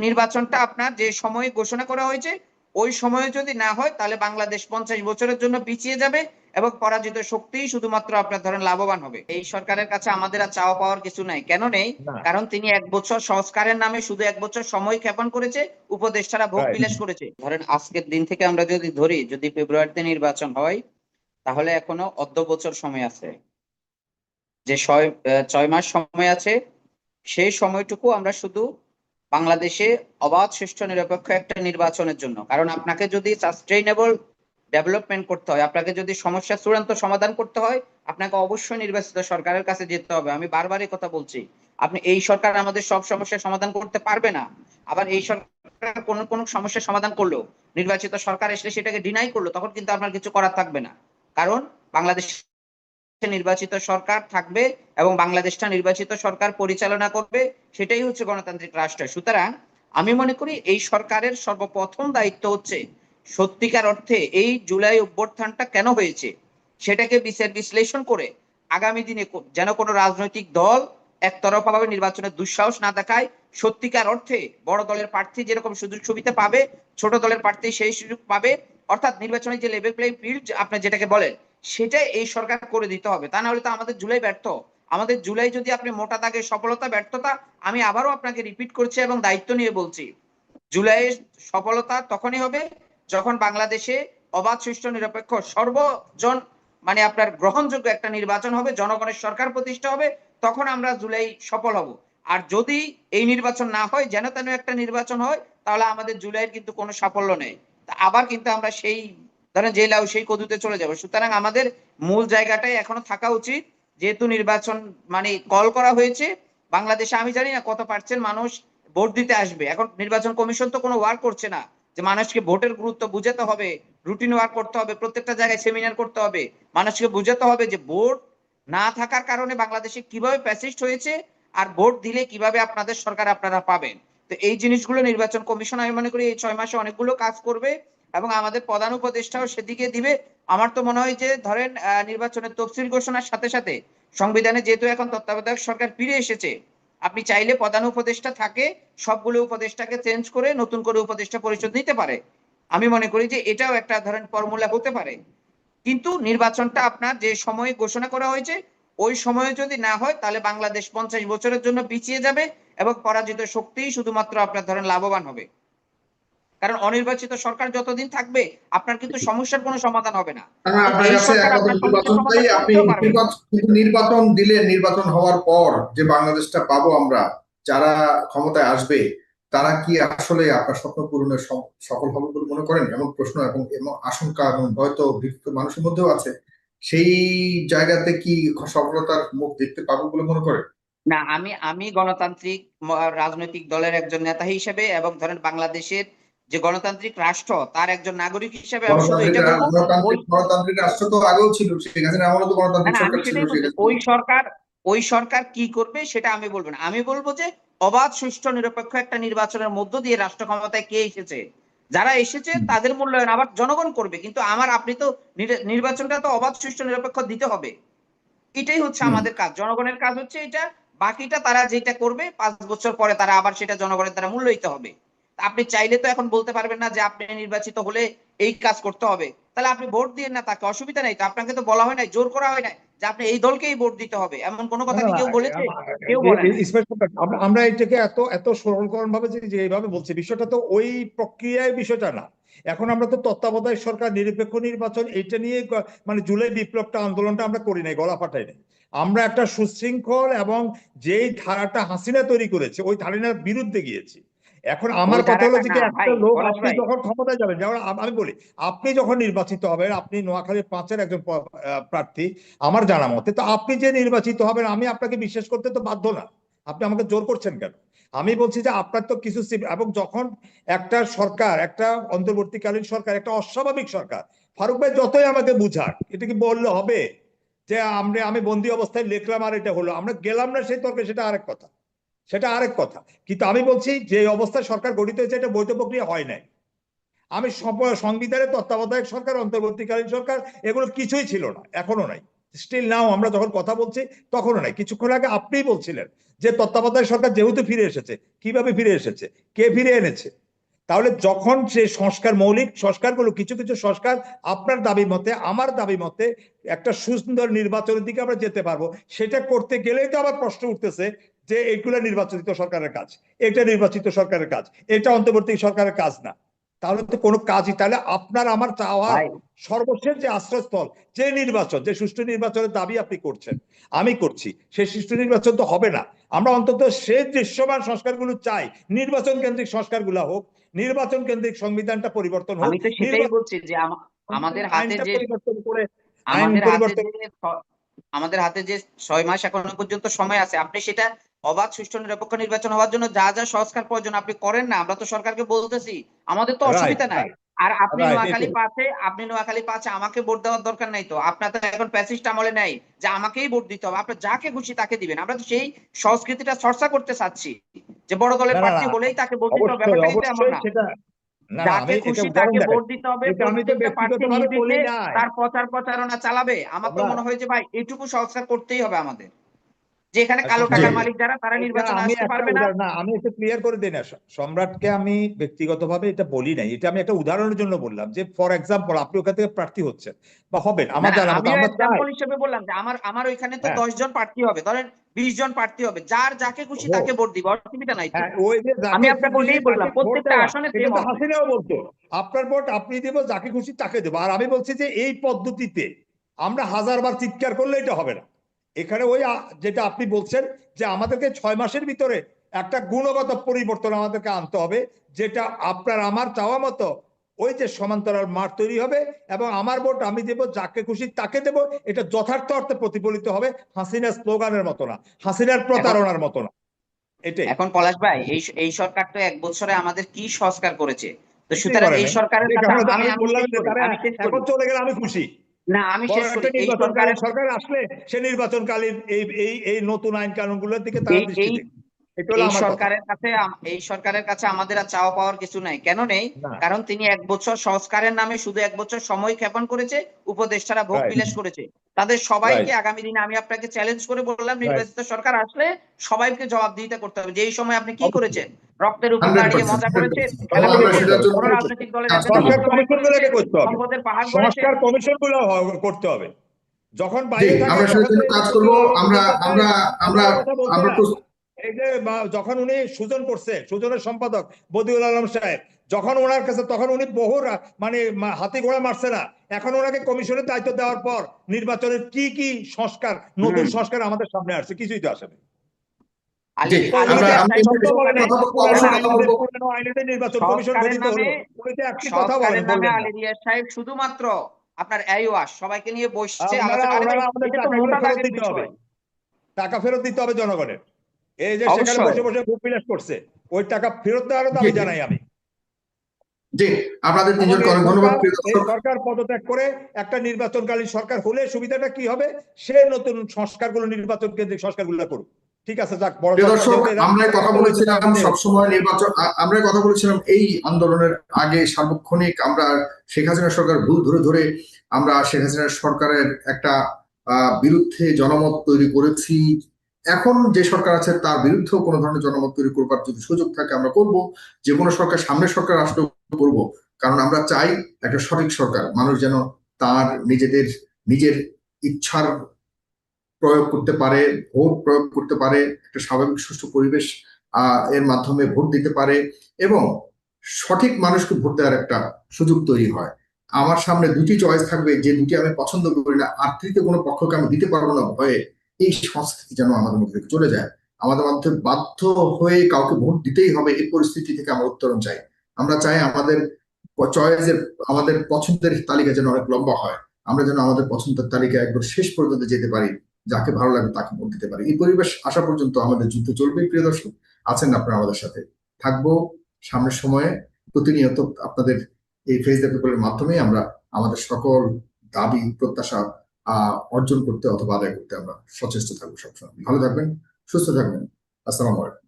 নির্বাচনটা আপনার যে সময়ে ঘোষণা করা হয়েছে ওই সময়ে যদি না হয় তাহলে বাংলাদেশ পঞ্চাশ বছরের জন্য পিছিয়ে যাবে এবং পরাজিত শক্তি শুধুমাত্র আপনার ধরেন লাভবান হবে। এই সরকারের কাছে আমাদের আর চাওয়া পাওয়ার কিছু নাই। কেন নেই? কারণ তিনি এক বছর সংস্কারের নামে শুধু এক বছর সময় ক্ষেপণ করেছে উপদেষ্টারা ভোগ. বিলাস করেছে। ধরেন আজকের দিন থেকে আমরা যদি ধরি যদি ফেব্রুয়ারিতে নির্বাচন হয় তাহলে এখনও অর্ধ বছর সময় আছে। যে ছয় ছয় মাস সময় আছে সেই সময়টুকু আমরা শুধু বাংলাদেশে অবাধ, সুষ্ঠু, নিরপেক্ষ একটা নির্বাচনের জন্য। কারণ আপনাকে যদি সাস্টেইনেবল ডেভেলপমেন্ট করতে হয়, আপনাকে যদি সমস্যার চূড়ান্ত সমাধান করতে হয়, আপনাকে অবশ্যই নির্বাচিত সরকারের কাছে যেতে হবে। আমি বারবারই কথা বলছি। আপনি এই সরকার আমাদের সব সমস্যার সমাধান করতে পারবে না। আবার এই সরকার কোন কোন সমস্যার সমাধান করল? নির্বাচিত সরকার এসে সেটাকে ডিনাই করল, তখন কিন্তু আপনার কিছু করার থাকবে না। কারণ বাংলাদেশ নির্বাচিত সরকার থাকবে এবং বাংলাদেশটা নির্বাচিত সরকার পরিচালনা করবে, সেটাই হচ্ছে গণতান্ত্রিক রাষ্ট্র। সুতরাং আমি মনে করি এই সরকারের সর্বপ্রথম দায়িত্ব হচ্ছে সত্যিকার অর্থে এই জুলাই অভ্যর্থানটা কেন হয়েছে, সেটাকে বিচার বিশ্লেষণ করে আগামী দিনে যেন কোনো রাজনৈতিক দল একতরফাভাবে নির্বাচনের দুঃসাহস না দেখায়, সত্যিকার অর্থে বড় দলের প্রার্থী যেরকম সুযোগ সুবিধা পাবে, ছোট দলের প্রার্থী সেই সুযোগ পাবে। অর্থাৎ নির্বাচনের যে লেভেল প্লেইং ফিল্ড আপনি যেটাকে বলেন সেটা এই সরকার করে দিতে হবে। তা না হলে তো আমাদের জুলাই ব্যর্থ। আমাদের জুলাই যদি আপনি মোটা দাগে সফলতা, ব্যর্থতা, আমি আবারও আপনাকে রিপিট করছি এবং দায়িত্ব নিয়ে বলছি। জুলাইয়ের সফলতা তখনই হবে যখন বাংলাদেশে অবাধ, সুষ্ঠু, নিরপেক্ষ, সর্বজন মানে আপনার গ্রহণযোগ্য একটা নির্বাচন হবে, জনগণের সরকার প্রতিষ্ঠা হবে, তখন আমরা জুলাই সফল হব। আর যদি এই নির্বাচন না হয়, যেন তেন একটা নির্বাচন হয়, তাহলে আমাদের জুলাইয়ের কিন্তু কোনো সাফল্য নেই। আবার কিন্তু আমরা সেই ধরেন যে লাউ সেই কদুতে চলে যাব। সুতরাং আমাদের মূল জায়গাটাই এখনও থাকা উচিত। যেহেতু নির্বাচন মানে কল করা হয়েছে, বাংলাদেশে আমি জানি না কত পার্সেন্ট মানুষ ভোট দিতে আসবে। এখন নির্বাচন কমিশন তো কোনো ওয়ার্ক করছে না, যে মানুষকে ভোটের গুরুত্ব বুঝাতে হবে রুটিন ওয়ার্ক করতে হবে, প্রত্যেকটা জায়গায় সেমিনার করতে হবে। মানুষকে বুঝাতে হবে যে ভোট না থাকার কারণে বাংলাদেশে কীভাবে প্যাসিস্ট হয়েছে আর ভোট দিলে কীভাবে আপনাদের সরকার আপনারা পাবেন। তো এই জিনিসগুলো নির্বাচন কমিশন আমি মনে করি এই ছয় মাসে অনেকগুলো কাজ করবে। এবং আমাদের প্রধান উপদেষ্টাও সেদিকে দিবে। আমার তো মনে হয় যে, ধরেন নির্বাচনের তফসিল ঘোষণার সাথে সাথে সংবিধানে যেহেতু এখন তত্ত্বাবধায়ক সরকার ফিরে এসেছে, আপনি চাইলে প্রধান উপদেষ্টা থাকে, সবগুলো উপদেষ্টাকে চেঞ্জ করে নতুন করে উপদেষ্টা পরিষদ নিতে পারে। আমি মনে করি যে এটাও একটা, ধরেন ফর্মুলা হতে পারে। কিন্তু নির্বাচনটা আপনার যে সময়ে ঘোষণা করা হয়েছে, ওই সময়ে যদি না হয়, তাহলে বাংলাদেশ পঞ্চাশ বছরের জন্য পিছিয়ে যাবে এবং পরাজিত শক্তি শুধুমাত্র আপনার, ধরেন, লাভবান হবে। কারণ অনির্বাচিত সরকার যতদিন থাকবে আপনার কিন্তু সমস্যার কোনো সমাধান হবে না। হ্যাঁ, আপনার নির্বাচন দিলে নির্বাচন হওয়ার পর যে বাংলাদেশটা পাবো আমরা যারা ক্ষমতায় আসবে তারা কি আসলে আপনার স্বপ্ন পূরণে সফল হবে বলে মনে করেন? এমন প্রশ্ন এবং এবং আশঙ্কা এবং হয়তো ভীত মানুষের মধ্যেও আছে। সেই জায়গাতে কি সফলতার মুখ দেখতে পাবো বলে মনে করেন? না আমি আমি গণতান্ত্রিক রাজনৈতিক দলের একজন নেতা হিসেবে এবং ধরেন বাংলাদেশের যে গণতান্ত্রিক রাষ্ট্র তার একজন নাগরিক হিসেবে আমি শুধু এটা বলব। গণতান্ত্রিক গণতান্ত্রিক রাষ্ট্র তো আগেও ছিল শেখ হাসিনা আমলে তো গণতান্ত্রিক সরকার ছিল সেটাই শেখ বলছি হাসিনা। ওই সরকার ওই সরকার কি করবে সেটা আমি বলব না। আমি বলব যে অবাধ সুষ্ঠু নিরপেক্ষ একটা নির্বাচনের মধ্য দিয়ে রাষ্ট্র ক্ষমতায় কে এসেছে? যারা এসেছে তাদের মূল্যায়ন আবার জনগণ করবে কিন্তু আমার আপনি তো নির্বাচনটা তো অবাধ সুষ্ঠু নিরপেক্ষ দিতে হবে। এটাই হচ্ছে আমাদের কাজ। জনগণের কাজ হচ্ছে এটা বাকিটা তারা যেটা করবে পাঁচ বছর পরে তারা আবার সেটা জনগণের দ্বারা মূল্যায়িত হবে। আপনি চাইলে তো এখন বলতে পারবেন না যে আপনি নির্বাচিত হলে এই কাজ করতে হবে। তাহলে আপনি ভোট দিয়ে না তাকে অসুবিধা নেই। তো আপনাকে তো বলা হয় নাই জোর করা হয় নাই যে আপনি এই দলকেই ভোট দিতে হবে। এমন কোনো কথা কি কেউ বলেছে? কেউ বলে আমরা- এটাকে এত এত সরলকরণ ভাবে যে যে এইভাবে বলছি বিষয়টা তো ওই প্রক্রিয়ায় বিষয়টা না। এখন আমরা তো তত্ত্বাবধায়ক সরকার নিরপেক্ষ নির্বাচন এটা নিয়ে মানে জুলাই বিপ্লবটা আন্দোলনটা আমরা করি নাই গলা ফাটাই নাই। আমরা একটা সুশৃঙ্খল এবং যেই ধারাটা হাসিনা তৈরি করেছে ওই ধারণার বিরুদ্ধে গিয়েছি। এখন আমার কথা হলো যে একটা লোক আপনি যখন ক্ষমতায় যাবেন যেমন আমি বলি আপনি যখন নির্বাচিত হবেন আপনি নোয়াখালী পাঁচের একজন প্রার্থী আমার জানা মতে তো আপনি যে নির্বাচিত হবেন আমি আপনাকে বিশ্বাস করতে তো বাধ্য না। আপনি আমাকে জোর করছেন কেন? আমি বলছি যে আপনার তো কিছু এবং যখন একটা সরকার একটা অন্তর্বর্তীকালীন সরকার একটা অস্বাভাবিক সরকার ফারুক ভাই যতই আমাকে বুঝাক এটা কি বললে হবে? যে আমরা আমি বন্দি অবস্থায় লিখলাম আর এটা হলো আমরা গেলাম না সেই তর্কে সেটা আরেক কথা। সেটা আরেক কথা। কিন্তু আমি বলছি যে অবস্থায় সরকার গঠিত হয়েছে, এটা বৈধ প্রক্রিয়া হয় নাই। আমি সব- সংবিধানের তত্ত্বাবধায়ক সরকার, অন্তর্বর্তীকালীন সরকার, এগুলো কিছুই ছিল না, এখনও নাই। স্টিল নাও আমরা যখন কথা বলছি, তখনও নাই। কিছুক্ষণ আগে আপনিই বলছিলেন যে তত্ত্বাবধায়ক সরকার যেহেতু ফিরে এসেছে, কীভাবে ফিরে এসেছে? কে ফিরে এনেছে? তাহলে যখন সে সংস্কার মৌলিক সংস্কারগুলো, কিছু কিছু সংস্কার আপনার দাবি মতে, আমার দাবি মতে একটা সুন্দর নির্বাচনের দিকে আমরা যেতে পারব, সেটা করতে গেলেই তো আবার প্রশ্ন উঠতেছে যে এগুলো নির্বাচিত সরকারের কাজ এটা নির্বাচিত সরকারের কাজ এটা অন্তর্বর্তী সরকারের কাজ না। তাহলে তো কোনো কাজই তাহলে আপনার আমার চাওয়া সর্বশেষ যে আশ্রয়স্থল যে নির্বাচন যে সুষ্ঠু নির্বাচনের দাবি আপনি করছেন আমি করছি সেই সুষ্ঠু নির্বাচন তো হবে না। আমরা অন্তত সে দৃশ্যমান সংস্কারগুলো চাই নির্বাচন কেন্দ্রিক সংস্কারগুলো হোক নির্বাচন কেন্দ্রিক সংবিধানটা পরিবর্তন হোক আমি তো সেটাই বলছি যে আমাদের হাতে যে পরিবর্তন করে আইন আমাদের হাতে যে আমাদের হাতে যে ছয় মাস এখনও পর্যন্ত সময় আছে আপনি সেটা অবাধ সুষ্ঠু নিরপেক্ষ নির্বাচন হওয়ার জন্য যা যা সংস্কার প্রয়োজন আপনি করেন না। আমরা তো সরকারকে বলতেছি আমাদের তো অসুবিধা নাই। আর আপনি নোয়াখালী পাশে আপনি নোয়াখালী পাশে আমাকে ভোট দেওয়ার দরকার নাই তো। আপনার তো এখন প্যাসিস্ট আমলে নাই যে আমাকেই ভোট দিতে হবে। আপনার যাকে খুশি তাকে দিবেন। আমরা তো সেই সংস্কৃতিটা চর্চা করতে চাচ্ছি যে বড় দলের প্রার্থী না, হলেই তাকে ভোট দিতে হবে। ব্যাপারটা কিন্তু এমন না। যাকে খুশি তাকে ভোট দিতে হবে। তার প্রচার প্রচারণা চালাবে। আমার তো মনে হয় যে ভাই এটুকু সংস্কার করতেই হবে আমাদের। যেখানে আচ্ছা, কালো জি। টাকার মালিক যারা তারা নির্বাচনে আসতে পারবে না না আমি একটু ক্লিয়ার করে দিই না সম্রাটকে আমি ব্যক্তিগতভাবে এটা বলি নাই এটা আমি একটা উদাহরণের জন্য বললাম যে ফর এক্সাম্পল আপনি ওখান থেকে প্রার্থী হচ্ছেন বা হবেন আমার জানা মতো আমরা এক্সাম্পল হিসেবে বললাম যে আমার আমার ওইখানে তো হ্যাঁ। দশ জন প্রার্থী হবে ধরেন বিশ জন প্রার্থী হবে যার যাকে খুশি তাকে ভোট দিব অসুবিধা নাই হ্যাঁ, ওই যে আমি আপনাকে ওইটাই বললাম, প্রত্যেকটা আসনে হবে। হাসিনাও বলতো আপনার ভোট আপনি দেব যাকে খুশি তাকে দেবো আর আমি বলছি যে এই পদ্ধতিতে আমরা হাজারবার চিৎকার করলে এটা হবে না এখানে ওই যেটা আপনি বলছেন যে আমাদেরকে ছয় মাসের ভিতরে একটা গুণগত পরিবর্তন আমাদেরকে আনতে হবে যেটা আপনার আমার চাওয়া মতো ওই যে সমান্তরাল মাঠ তৈরি হবে এবং আমার ভোট আমি দেব যাকে খুশি তাকে দেব এটা যথার্থ অর্থে প্রতিফলিত হবে হাসিনার স্লোগানের মতো না হাসিনার প্রতারণার মতো না এটাই এখন পলাশ ভাই এই এই সরকার তো এক বছরে আমাদের কি সংস্কার করেছে তো সুতরাং এই। সরকারের আমি বললাম। এখন চলে গেলে আমি খুশি না আমি নির্বাচনকালীন সরকার আসলে সে নির্বাচনকালীন এই এই এই নতুন আইন কানুনগুলোর দিকে তারা দৃষ্টি এই-। সরকারের কাছে এই সরকারের কাছে আমাদের আর চাওয়া পাওয়ার কিছু নাই। কেন নেই? কারণ তিনি এক বছর সংস্কারের নামে শুধু এক বছর সময় ক্ষেপণ করেছে উপদেষ্টারা ভোগ. বিলাস করেছে। তাদের সবাইকে আগামী দিনে আমি আপনাকে চ্যালেঞ্জ করে বললাম নির্বাচিত সরকার আসলে সবাইকে জবাবদিহিতা করতে হবে। যে এই সময় আপনি কি করেছেন? রক্তের উপর দাঁড়িয়ে মজা করেছেন? 100% খেলা আমরা করেছেন, সেটার জন্য কোনো রাজনৈতিক দলের কাজ এজেন্ডা করব। সংস্কার সম্পদের পাহাড় কমিশনগুলো করতে হবে। যখন বাইরে আমরা কাজ করব। আমরা আমরা আমরা আমরা এই যে যখন উনি সুজন করছে সুজনের সম্পাদক বদিউল আলম সাহেব যখন ওনার কাছে তখন উনি বহু মানে হাতি ঘোড়া মারছে না। এখন ওনাকে কমিশনের দায়িত্ব দেওয়ার পর নির্বাচনের কি কি সংস্কার নতুন সংস্কার আমাদের সামনে আসছে কিছুই তো বললেন না। শুধুমাত্র আপনার সবাইকে নিয়ে বসছে। টাকা ফেরত দিতে হবে জনগণের। এই যে সেখানে বসে বসে ভোগ বিলাস করছে ওই টাকা ফেরত দেওয়ারও দাবি। জানাই আমি। জি আপনাদের তিনজনকে অনেক ধন্যবাদ সরকার- পদত্যাগ করে একটা নির্বাচনকালীন সরকার হলে সুবিধাটা কি হবে? সে নতুন সংস্কারগুলো নির্বাচন কেন্দ্রিক সংস্কারগুলো করুক। ঠিক আছে যাক বড় দর্শক আমরা কথা বলেছিলাম সবসময় নির্বাচন আমরা কথা বলেছিলাম এই আন্দোলনের আগে সার্বক্ষণিক আমরা শেখ হাসিনা সরকার ভুল ধরে ধরে আমরা শেখ হাসিনা সরকারের একটা আহ, বিরুদ্ধে জনমত তৈরি করেছি এখন যে সরকার আছে, তার বিরুদ্ধেও কোনো ধরনের জনমত তৈরি করবার যদি সুযোগ থাকে, আমরা করব। যে কোনো সরকার সামনের সরকার আসলেও করব। কারণ আমরা চাই একটা সঠিক সরকার। মানুষ যেন তার নিজেদের, নিজের ইচ্ছার প্রয়োগ করতে পারে, ভোট প্রয়োগ করতে পারে, একটা স্বাভাবিক সুষ্ঠু পরিবেশ এর মাধ্যমে ভোট দিতে পারে এবং সঠিক মানুষকে ভোট দেওয়ার একটা সুযোগ তৈরি হয়। আমার সামনে দুটি চয়েস থাকবে। যে দুটি আমি পছন্দ করি না, আর তৃতীয় কোনো পক্ষকে আমি দিতে পারব না ভয়ে এই সংস্কৃতি যেন আমাদের মধ্যে থেকে চলে যায়। আমাদের মধ্যে বাধ্য হয়ে কাউকে ভোট দিতেই হবে এই পরিস্থিতি থেকে আমরা উত্তরণ চাই। আমরা চাই আমাদের চয়েসের আমাদের পছন্দের তালিকা যেন অনেক লম্বা হয়। আমরা যেন আমাদের পছন্দের তালিকা একবার শেষ পর্যন্ত যেতে পারি, যাকে ভালো লাগে তাকে ভোট দিতে পারি। এই পরিবেশ আসা পর্যন্ত আমাদের যুদ্ধ চলবে, প্রিয় দর্শক। আছেন আপনারা আমাদের সাথে। থাকব সামনের সময়ে। প্রতিনিয়ত আপনাদের এই ফেস দ্য মাধ্যমে আমরা আমাদের সকল দাবি, প্রত্যাশা অর্জন করতে অথবা আদায় করতে আমরা সচেষ্ট থাকব সবসময়। ভালো থাকবেন, সুস্থ থাকবেন। আসসালামু আলাইকুম।